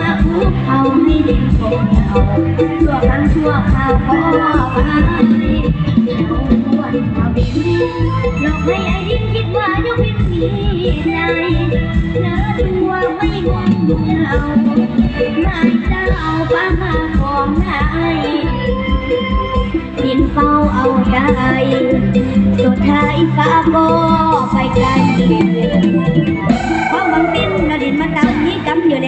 มาคุกเขาให้เด็กคงเอาชั่วครั้งชั่วคราวขอไปเอาวันเอาบินหลอกให้ไอ้ดิ้นคิดว่ายกเป็นมีใจเนื้อตัวไม่งงเอานายเจ้าป้ามาของนายดินเฝ้าเอาใจสุดท้ายฟ้าก็ไปไกล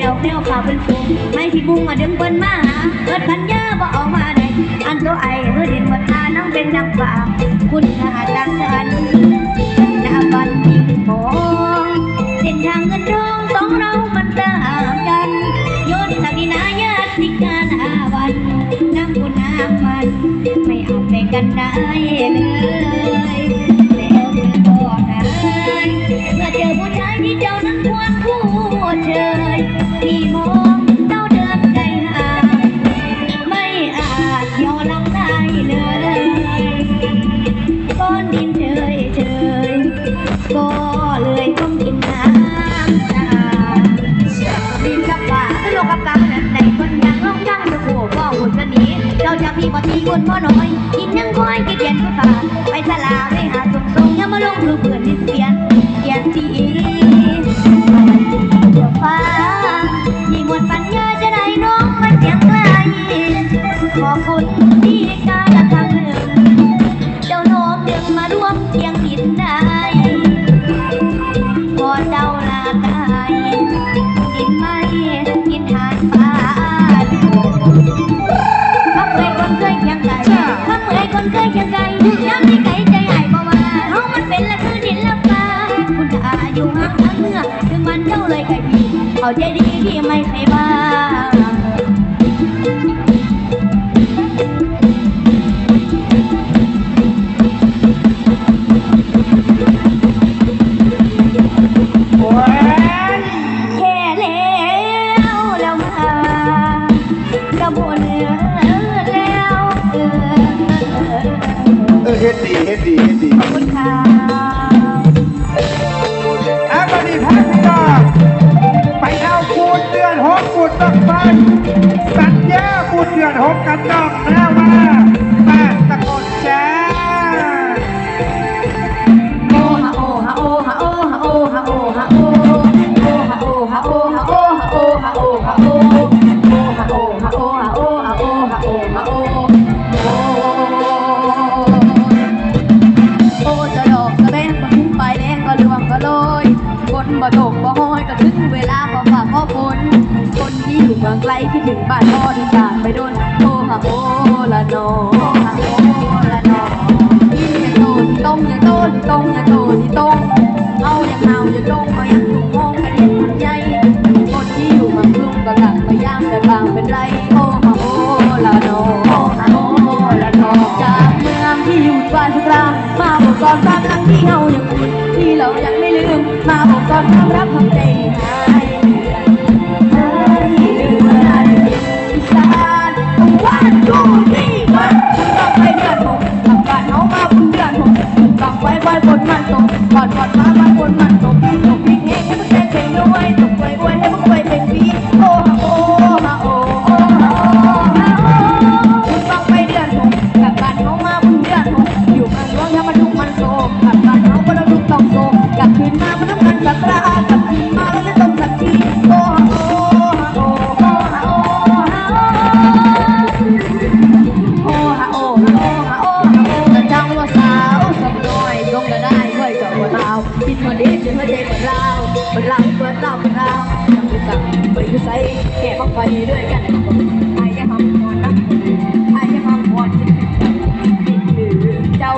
แล้วแนวขาเป็นฟูงไม่ที่บุ้งมาดึงเปิ้นมาเกิดพันยาบ่ออกมาได้อันตัวไอ้เมื่อดินมาทาน้องเป็นนักป่าคุณค่าต่างกันหน้าบันที่มองเส้นทางเงินทองสองเรามันต่างกันยนสักดินาญาติการอาวันน้ำคุณน้ำมันไม่เอาไปกันได้เลยแล้วเธอก็ได้มื่อเจอผู้ชายที่เจ้านั้นควรพูดเชย ที่มองเจ้าเดินไกลห่าไม่อาจยอมรับได้เลยก้อนดินเฉยเฉยก็เลยต้องกินน้ำตาดินกับป่าตลกกับกำนั้นในคนยังร้องจังจะโผล่ก็หุ่นกันนี้เจ้าพี่บ่ทีคนบ่น้อยกินยังคอยกินเย็นก็ตาไปสลาไปหาส่งส่งยามาลงรูปเพื่อนที่เสี มาร่วมเสียงดินได้พอเจ้าลากายกินไม่กินทานฟ้าข้าเคยคนเคยเคียงไก่ข้าเคยคนเคยเคียงไก่ย้ำที่ไก่ใจใหญ่บ่ว่าเฮามันเป็นละคือดินละฟ้าคุณอาอยู่ห่างทางเมื่อถึงมันเจ้าเลยไก่พี่เอาใจดีที่ไม่เคยว่า เฮ็ดดีเฮ็ดดีเฮ็ดดีขอบคุณค่ะอะบัดนี้พักพี่น้องไปเอาปูนเดือนหกปูนต้องไปสัญญาปูนเดือนหกกันนอกนะ บ่ตกบ่ห้อยก็ถึงเวลาพอฝากพอฝนคนที่อยู่เมืองไกลคิดถึงบ้านพ่อที่จากไปโดนโทรหาโอละนอโอฮะโอ มาบอกก่อนความรักความใจหาย เราอนเราจำเป็นสั่งไปคือใส่แก่บักไปด้วยกันไอ้ยังทำหมอนะไอ้ยังทำหมอนคิดถึงเจ้า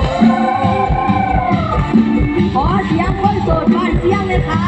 ขอเสียงคนโสดบ้านเสียงเลยค่ะ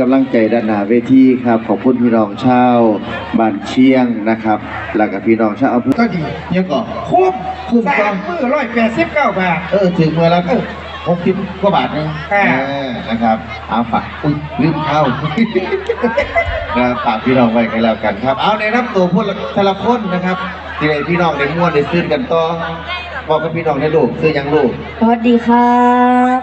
กำลังใจด้านหน้าเวทีครับ ขอบคุณพี่น้องชาวบ้านเชียงนะครับ แล้วก็พี่น้องชาวอำเภอก็ดียังก่อนคุ้มคุ้มสามมือร้อยแปดสิบเก้าบาท เออถึงเมื่อแล้วก็หกสิบกว่าบาทนึงอ่าเออนะครับเอาฝากอุ้ยลืมเข้านะฝากพี่น้องไว้กันแล้วกันครับ เอาในรับตัวพวกแต่ละคนนะครับที่ได้พี่น้องได้ม่วนได้ซื้อกันต่อบอกกับพี่น้องในลูกซื้อยังลูกสวัสดีครับ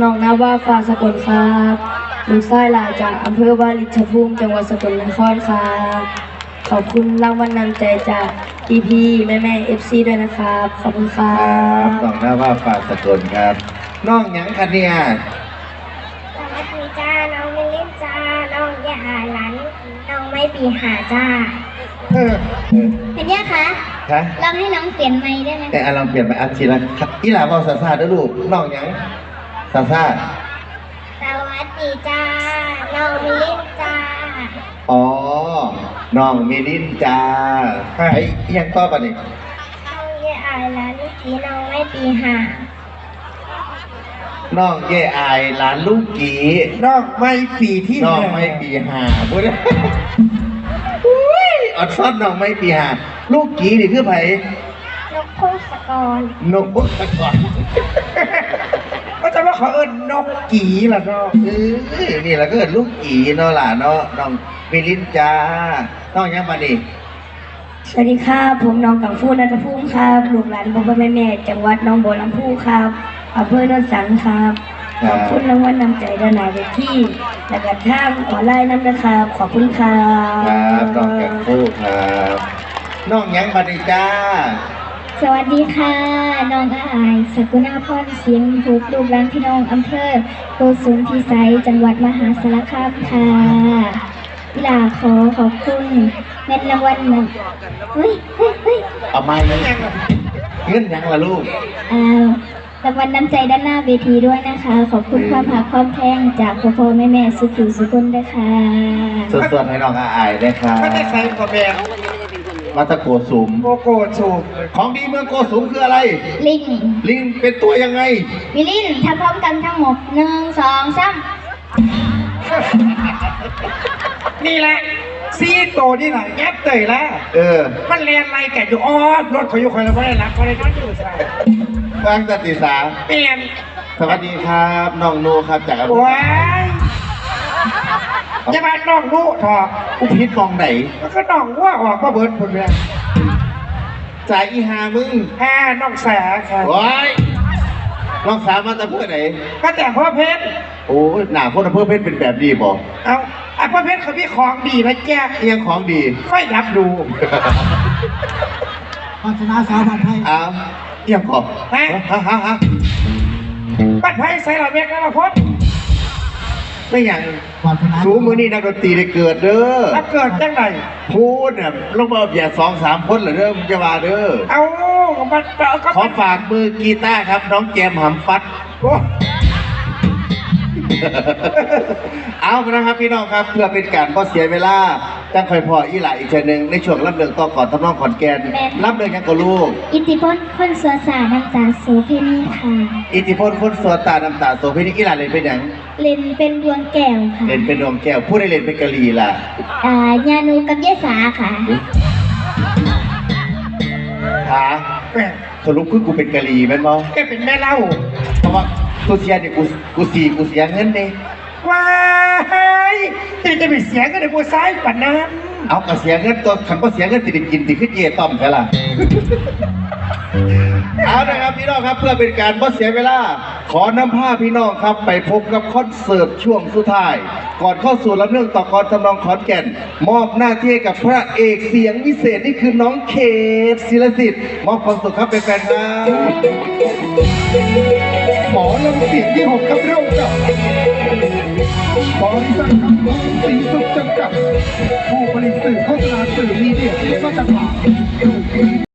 น้องนาว่าฟ้าสกลครับ ลูกชายหลานจากอำเภอวาริชภูมิจังหวัดสกลนครครับขอบคุณรางวัลนำใจจากพี่พี่ๆแม่แม่เอฟซีด้วยนะครับ ขอบคุณครัครับบน้องหน้าว่าฝากสกลครับน้องหยังคะเนี่ยสวัสดีจ้า น้องมิลลินจ้า น้องยาหลัน น้องไม่ปีหาจ้าเออเป็นยังคะคะลองให้น้องเปลี่ยนไม้ได้ไหมแต่อะลองเปลี่ยนไปอาชีละอีหลาเว่าซาซาเด้อลูกน้องหยังซาซา น้องมิลินจ้าไอ้ยอิหยังต่อปะนี่น้องยาหลันสีน้องไม่ปีหาน้องเย่อายหลานลูกกีน้องไม่ปีที่น้องหไม่ปีหาพูดอุ้ยอดซ่อนน้องไม่ปีหาลูกกีนี่คือไผนกพงศกรนกพุทธก่อนก็จะว่าเขาเอิ้นนกกีล่ะเนาะเออนี่แหละก็เกิดลูกกีเนาะล่ะเนาะน้อง มิลินจ้าน้องหยังมานี่สวัสดีครับ ผมน้องกังฟูนัทภูมิครับ ลูกหลานพ่อพ่อแม่แม่จังหวัดหน้องบัวลำพูครับอำเภอโนนสังครับ ขอบคุณรางวัลนำใจด้านหน้าเวทีและกระทั่งออนไลน์น้ำนะครับ ขอบคุณครัครับบน้องแกงฟูครับน้องหยังมานี่จ้าสวัสดีค่ะ น้องอายสกุณาพรเสียงถูกลูกหลานพี่น้องอำเภอโกสุมพิสัยจังหวัดมหาสารคามค่ะ วิลาขอขอบคุณเงินรางวัลหนึ่งเฮ้ยเฮ้ยเฮ้ยเอาไม้เงินหยังล่ะลูกอ่ารางวัลน้ำใจด้านหน้าเวทีด้วยนะคะ ขอบคุณความหักความแพงจากพ่อพ่อแม่แม่สุขุสุขุนด้วยค่ะส่วนๆให้น้องอาอายนะครับก็ได้ใส่กระแบงมาตะโกสุมโกโก้สูบของดีเมืองโกสุมคืออะไร ลิง ลิงเป็นตัวยังไงวิลลินทำพร้อมกันทั้งหมดหนึ่งสองสาม นี่แหละซีโตนี่แหละแยบเตยแล้ว เออมันเรียนอะไรกันอยู่อ้อมรถเขาอยู่คอยเราไม่ได้รับเขาได้นอนอยู่ใช่บางตติสา เปลี่ยนสวัสดีครับน้องโนครับจากอำเภอว้ายจะมาน้องรู้ถอดอุพิษมองไหนแล้วก็น้องว่าออกมาเบิร์ดผลเลยจ่ายอีหามึงแพ้น้องแสค่ะว้ายน้องสาวมาจากอำเพื่อไหนก็แต่พ่อเพชรโอ้ยหนาพ่นอำเภอเพชรเป็นแบบดีบอกเอาอะ พ่อเพชรเขาพี่ของดีนะแจ๊เอียงของดีค่อยรับดูวาสนาสาวบ้านไทยอ้าวเอียงของฮะฮะฮะฮะบ้านไทยใส่หลายเมกแล้วละพดไม่อย่างสูมือนี่นักดนตรีได้เกิดเด้อถ้าเกิดจังไหนพูดเนี่ยลงมาอย่าสองสามคนเหรอเด้อมึงจะมาเด้อเอามันก็ขอฝากมือกีตาร์ครับ น้องแจมหำฟัดโอ้ เอานะครับพี่น้องครับเพื่อเป็นการก็เสียเวลาจังคอยพออีหลาอีกเชนหนึ่งในช่วงรับเรื่องต่อก่อนทำนองขอนแก่นรับเรื่องยังกับลูกอิทธิพลคนสวนสาน้ำตาโสเพณีค่ะอิทธิพลคนสวตาน้ำตาโสเภณีอีหลาเล่นเป็นหยังเล่นเป็นดวงแก้วค่ะเล่นเป็นดวงแก้วผู้ได้เล่นเป็นกะลีล่ะอ่ายานูกับยายสาค่ะขาแม่สรุปคือกูเป็นกะลีแม่นบ่แกเป็นแม่เล่าเพราะว่ากูเสียเนี่ยกูกูสีกูเสียเงินเนี่ยว้ ที่จะไปเสียงกันในบัวซ้ายปันน้ำเอาก็เสียเงินตัวขันก็เสียเงินติดกินติดขึ้นเย่ต้อมใช่ล่ะ เอาละครับพี่น้องครับเพื่อเป็นการบ่เสียเวลา ขอนำผ้าพี่น้องครับ ไปพบกับคอนเสิร์ตช่วงสุดท้าย ก่อนเข้าสู่ลำเรื่องต่อกรทำนองขอนแก่น มอบหน้าที่ให้กับพระเอกเสียงวิเศษนี่คือน้องเคทศิลสิทธิ์มอบความสุขครับเป็นแฟนครับหมอลำสิทธิ์ที่หกครับเรื่องกับหมอที่ษัทครับหมอสีสุดจำกับผู้ผลิตสื่อโฆษณาสื่อมีเดียและมาตรฐาน